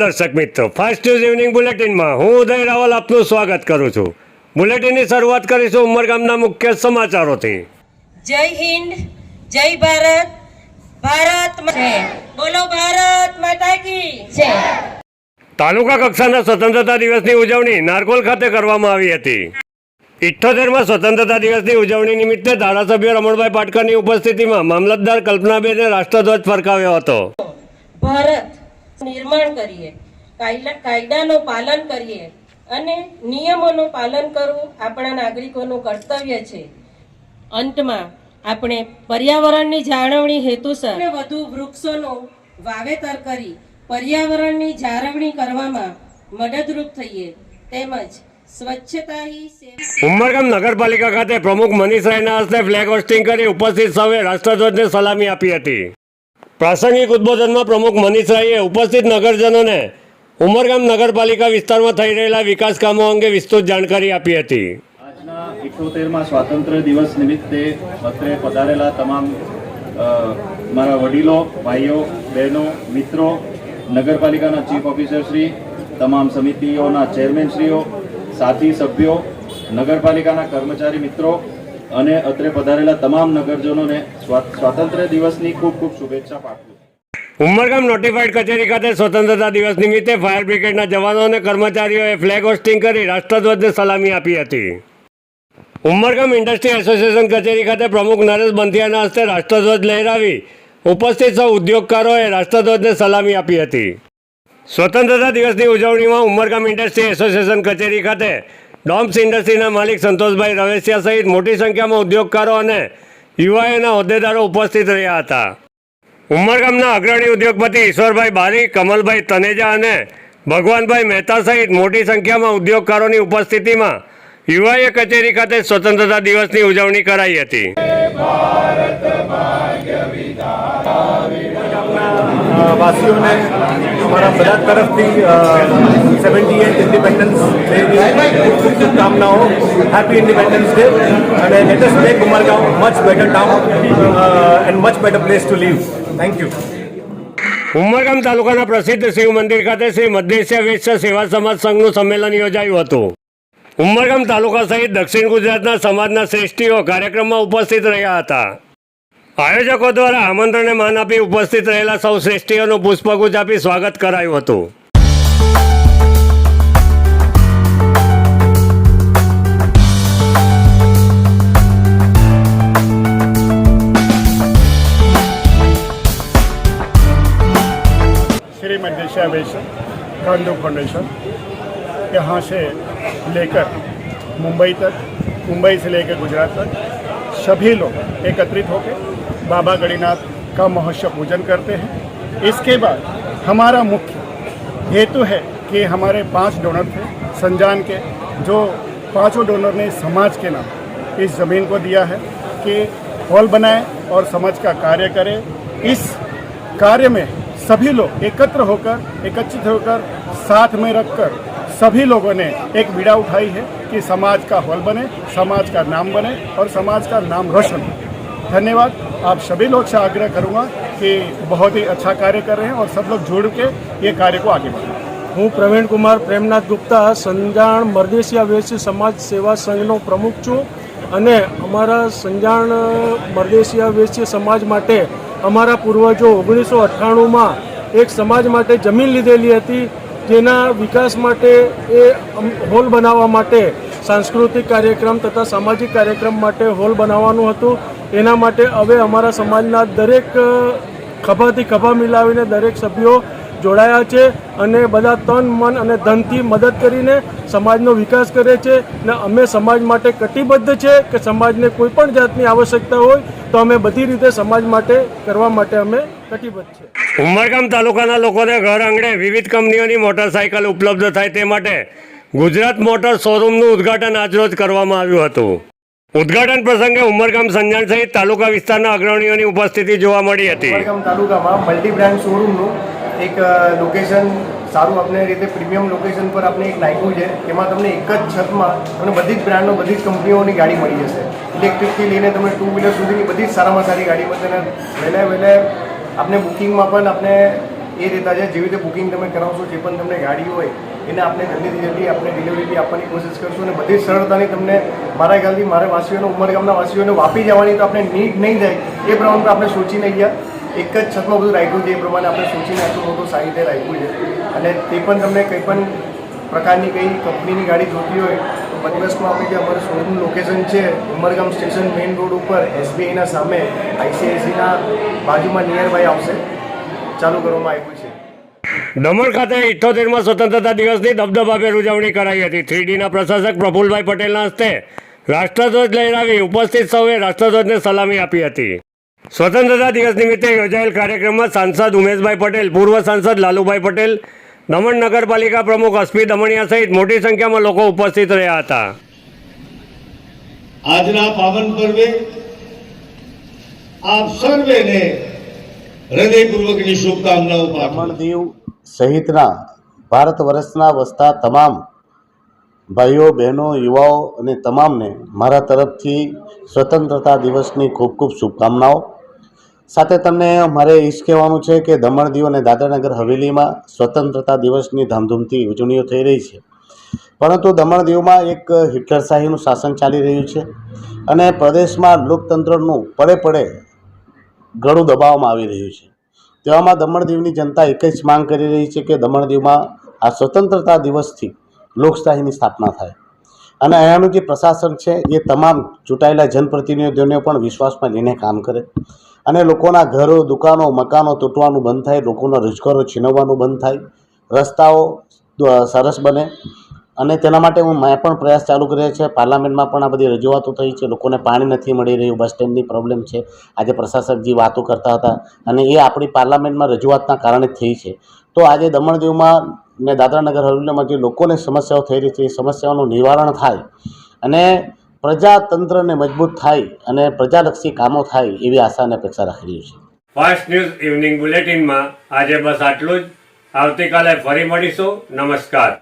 દર્શક મિત્રો fast news evening બુલેટિનમાં હું ઉદય રાવલ આપનું સ્વાગત કરું છું. બુલેટિનની શરૂઆત કરીશું ઉમરગામના મુખ્ય સમાચારોથી. જય હિન્દ જય ભારત ભારત બોલો ભારત માતા કી. જય. તાલુકા કક્ષાના સ્વતંત્રતા દિવસની ઉજવણી નારકોલ ખાતે કરવામાં આવી હતી. ઇઠ્ઠોતેરમાં સ્વતંત્રતા દિવસની ઉજવણી નિમિત્તે ધારાસભ્ય રમણભાઈ પાટકરની ઉપસ્થિતિમાં મામલતદાર કલ્પનાબેને રાષ્ટ્રધ્વજ ફરકાવ્યો હતો. ભારત નિર્માણ કરીએ કાયદા કાયદાનું પાલન કરીએ અને નિયમોનું પાલન કરવું આપણા નાગરિકોનું કર્તવ્ય છે. અંતમાં આપણે પર્યાવરણની જાળવણી હેતુસર વધુ વૃક્ષોનું વાવેતર કરી પર્યાવરણની જાળવણી કરવામાં મદદરૂપ થઈએ. તેમજ ઉમરગામ નગરપાલિકા ખાતે પ્રમુખ મનીષ રાયના હસ્તે ફ્લેગ હોસ્ટિંગ કરી ઉપસ્થિત સૌએ રાષ્ટ્રધ્વજને સલામી આપી હતી. પ્રાસંગિક ઉદ્બોધનમાં પ્રમુખ મનીષ રાયે ઉપસ્થિત નગરજનોને ઉમરગામ નગરપાલિકા વિસ્તારમાં થઈ રહેલા વિકાસ કામો અંગે વિસ્તૃત જાણકારી આપી હતી. આજના ઇઠોતેરમાં સ્વાતંત્ર્ય દિવસ નિમિત્તે અત્રે પધારેલા તમામ મારા વડીલો, ભાઈઓ, બહેનો, મિત્રો, નગરપાલિકાના ચીફ ઓફિસરશ્રી તમામ સમિતિઓના ચેરમેનશ્રીઓ સાથી સભ્યો, નગરપાલિકાના કર્મચારી મિત્રો અને અત્રે પધારેલા તમામ નગરજનોને સ્વાતંત્ર્ય દિવસની ખૂબ ખૂબ શુભેચ્છા પાઠવું. ઉમરગામ નોટિફાઈડ કચેરી ખાતે સ્વતંત્રતા દિવસ નિમિત્તે ફાયર બ્રિગેડના જવાનો અને કર્મચારીઓએ ફ્લેગ હોસ્ટિંગ કરી રાષ્ટ્રધ્વજને સલામી આપી હતી. ઉમરગામ ઇન્ડસ્ટ્રી એસોસિએશન કચેરી ખાતે પ્રમુખ નરેશ બંધિયાના હસ્તે રાષ્ટ્રધ્વજ લહેરાવી ઉપસ્થિત સૌ ઉદ્યોગકારોએ રાષ્ટ્રધ્વજને સલામી આપી હતી. સ્વતંત્રતા દિવસની ઉજવણીમાં ઉમરગામ ઇન્ડસ્ટ્રી એસોસિએશન કચેરી ખાતે ડોમ્સ ઇન્ડસ્ટ્રીના માલિક સંતોષભાઈ રવેસિયા સહિત મોટી સંખ્યામાં ઉદ્યોગકારો અને યુવાઓના હોદ્દેદારો ઉપસ્થિત રહ્યા હતા. ઉમરગામના અગ્રણી ઉદ્યોગપતિ ઈશ્વરભાઈ બારી, કમલભાઈ તનેજા અને ભગવાનભાઈ મહેતા સહિત મોટી સંખ્યામાં ઉદ્યોગકારોની ઉપસ્થિતિમાં યુવાએ કચેરી ખાતે સ્વતંત્રતા દિવસની ઉજવણી કરાઈ હતી. વાસીઓને અમારા બધા તરફથી સેવન્ટી એટ ઇન્ડિપેન્ડન્સ ડેની ખૂબ શુભકામનાઓ. હેપી ઇન્ડિપેન્ડન્સ ડે અને let us make Umargaon much better town and much better place to live thank you Umargam તાલુકાના પ્રસિદ્ધ શિવ મંદિર ખાતે શ્રી મધ્યેશ્વર વેશ્ય સેવા સમાજ સંઘનું સંમેલન યોજાયું હતું. ઉમરગામ તાલુકા સહિત દક્ષિણ ગુજરાતના સમાજના શ્રેષ્ઠીઓ કાર્યક્રમમાં ઉપસ્થિત રહ્યા હતા. આયોજકો દ્વારા આમંત્રણને માન આપી ઉપસ્થિત રહેલા સૌ શ્રેષ્ઠીઓનું પુષ્પગુચ્છ આપી સ્વાગત કરાયું હતું श्री मध्येशिया वैश्य गांधी फाउंडेशन यहाँ से लेकर मुंबई तक मुंबई से लेकर गुजरात तक सभी लोग एकत्रित होकर बाबा गणिनाथ का महोत्सव पूजन करते हैं। इसके बाद हमारा मुख्य हेतु है कि हमारे पाँच डोनर थे, संजान के, जो पाँचों डोनर ने समाज के नाम इस ज़मीन को दिया है कि हॉल बनाए और समाज का कार्य करें। इस कार्य में सभी लोग एकत्र होकर, एकत्रित होकर, साथ में रखकर सभी लोगों ने एक बीड़ा उठाई है कि समाज का हॉल बने, समाज का नाम बने और समाज का नाम रोशन हो। धन्यवाद आप सभी लोग से आग्रह करूंगा कि बहुत ही अच्छा कार्य कर रहे हैं और सब लोग जुड़ के ये कार्य को आगे बढ़ाएं હું પ્રવીણ કુમાર પ્રેમનાથ ગુપ્તા સંજાણ મરદેશિયા વેશ્ય સમાજ સેવા સંઘનો પ્રમુખ છું અને અમારા સંજાણ મરદેશિયા વેશ્ય સમાજ માટે અમારા પૂર્વજો ઓગણીસો અઠ્ઠાણુંમાં એક સમાજ માટે જમીન લીધેલી હતી જેના વિકાસ માટે એ અમ- હોલ બનાવવા માટે સાંસ્કૃતિક કાર્યક્રમ તથા સામાજિક કાર્યક્રમ માટે હોલ બનાવવાનું હતું. એના માટે હવે અમારા સમાજના દરેક ખભાથી ખભા મિલાવીને દરેક સભ્યો જોડાયા છે અને બધા તન, મન અને ધનથી મદદ કરીને સમાજનો વિકાસ કરે છે ને અમે સમાજ માટે કટિબદ્ધ છે કે સમાજને કોઈ પણ જાતની આવશ્યકતા હોય તો અમે બધી રીતે સમાજ માટે, કરવા માટે અમે કટિબદ્ધ છે. ઉમરગામ તાલુકાના લોકોને ઘર આંગણે વિવિધ કંપનીઓની મોટરસાયકલ ઉપલબ્ધ થાય તે માટે ગુજરાત મોટર શોરૂમનું ઉદ્ઘાટન આજરોજ કરવામાં આવ્યું હતું. ઉદ્ઘાટન પ્રસંગે ઉમરગામ સંજાણ સહિત તાલુકા વિસ્તારના અગ્રણીઓની ઉપસ્થિતિ જોવા મળી હતી. ઉમરગામ તાલુકામાં મલ્ટી બ્રાન્ડ શોરૂમનું એક લોકેશન સારું આપણે રીતે પ્રીમિયમ લોકેશન પર આપણે એક નાખ્યું છે. એમાં તમને એક જ છતમાં તમને બધી જ બ્રાન્ડનો બધી જ કંપનીઓની ગાડી મળી જશે. ઇલેક્ટ્રિકથી લઈને તમે ટુ વ્હીલર સુધીની બધી જ સારામાં સારી ગાડી મળશે અને વહેલા વહેલા આપણે બુકિંગમાં પણ આપણે એ છે જેવી રીતે બુકિંગ તમે કરાવશો, જે પણ તમને ગાડી હોય એને આપણે જલ્દીથી જલ્દી આપણે ડિલિવરી આપવાની કોશિશ કરશું અને બધી સરળતાની તમને મારા ખ્યાલથી મારા વાસીઓને ઉમરગામના વાસીઓને વાપી જવાની તો આપણે નીટ નહીં થાય. એ પ્રમાણે આપણે સોચીને ગયા. એક જ છતમાં બધું રાખ્યું છે, એ પ્રમાણે આપણે સોચીને આટલું સારી રીતે રાખ્યું છે. અને તે પણ તમને કંઈ પણ પ્રકારની કઈ કંપનીની ગાડી જોતી હોય, તો પચીસમાં આપણે જે અમારું શોરૂમ લોકેશન છે ઉમરગામ સ્ટેશન મેઇન રોડ ઉપર, એસબીઆઈના સામે, આઈસીઆઈસીના બાજુમાં નિયર બાય આવશે. ચાલુ કરવામાં આવ્યું છે. દમણ ખાતે ઇઠ્ઠોતેરમાં સ્વતંત્રતા દિવસની દબદબાભેર ઉજવણી કરાઈ હતી. થ્રીડીના પ્રશાસક પ્રફુલભાઈ પટેલના હસ્તે રાષ્ટ્રધ્વજ લહેરાવી ઉપસ્થિત સૌએ રાષ્ટ્રધ્વજને સલામી આપી હતી. સ્વતંત્રતા દિવસ નિમિત્તે યોજાયેલ કાર્યક્રમમાં સાંસદ ઉમેશભાઈ પટેલ પૂર્વ સાંસદ લાલુભાઈ પટેલ દમણ નગરપાલિકા પ્રમુખ અસ્મી દમણિયા સહિત મોટી સંખ્યામાં લોકો ઉપસ્થિત રહ્યા હતા. આજના પાવન પર્વે આપ સર્વેને હૃદયપૂર્વકની શુભકામનાઓ પાઠવણ દીવ સહિતના ભારત વર્ષના વસતા તમામ ભાઈઓ, બહેનો, યુવાઓ અને તમામને મારા તરફથી સ્વતંત્રતા દિવસની ખૂબ ખૂબ શુભકામનાઓ. સાથે તમને મારે એ જ કહેવાનું છે કે દમણ દીવ અને દાદરાનગર હવેલીમાં સ્વતંત્રતા દિવસની ધામધૂમથી ઉજવણીઓ થઈ રહી છે. પરંતુ દમણ દીવમાં એક હિટલરશાહીનું શાસન ચાલી રહ્યું છે અને પ્રદેશમાં લોકતંત્રનું પડે પડે ઘણું દબાવવામાં આવી રહ્યું છે. તેવામાં દમણ દીવની જનતા એક જ માંગ કરી રહી છે કે દમણદીવમાં આ સ્વતંત્રતા દિવસથી લોકશાહીની સ્થાપના થાય. અને અહીંયાનું જે પ્રશાસન છે, એ તમામ ચૂંટાયેલા જનપ્રતિનિધિઓને પણ વિશ્વાસમાં લઈને કામ કરે. અને લોકોના ઘરો, દુકાનો, મકાનો તૂટવાનું બંધ થાય, લોકોના રોજગારો છીનવવાનું બંધ થાય, રસ્તાઓ સરસ બને. અને તેના માટે હું મેં પણ પ્રયાસ ચાલુ કર્યા છે. પાર્લામેન્ટમાં પણ આ બધી રજૂઆતો થઈ છે. લોકોને પાણી નથી મળી રહ્યું. બસ સ્ટેન્ડની પ્રોબ્લેમ છે. આજે પ્રશાસકજી વાતો કરતા હતા અને એ આપણી પાર્લામેન્ટમાં રજૂઆતના કારણે થઈ છે. તો આજે દમણ દીવમાં ને દાદરાનગર હવેલીમાં જે લોકોને સમસ્યાઓ થઈ રહી છે, એ સમસ્યાઓનું નિવારણ થાય અને પ્રજાતંત્રને મજબૂત થાય અને પ્રજાલક્ષી કામો થાય એવી આશા અને અપેક્ષા રાખી રહ્યું છે ફાસ્ટ ન્યૂઝ ઇવનિંગ બુલેટિનમાં આજે બસ આટલું જ. આવતીકાલે ફરી મળીશું. નમસ્કાર.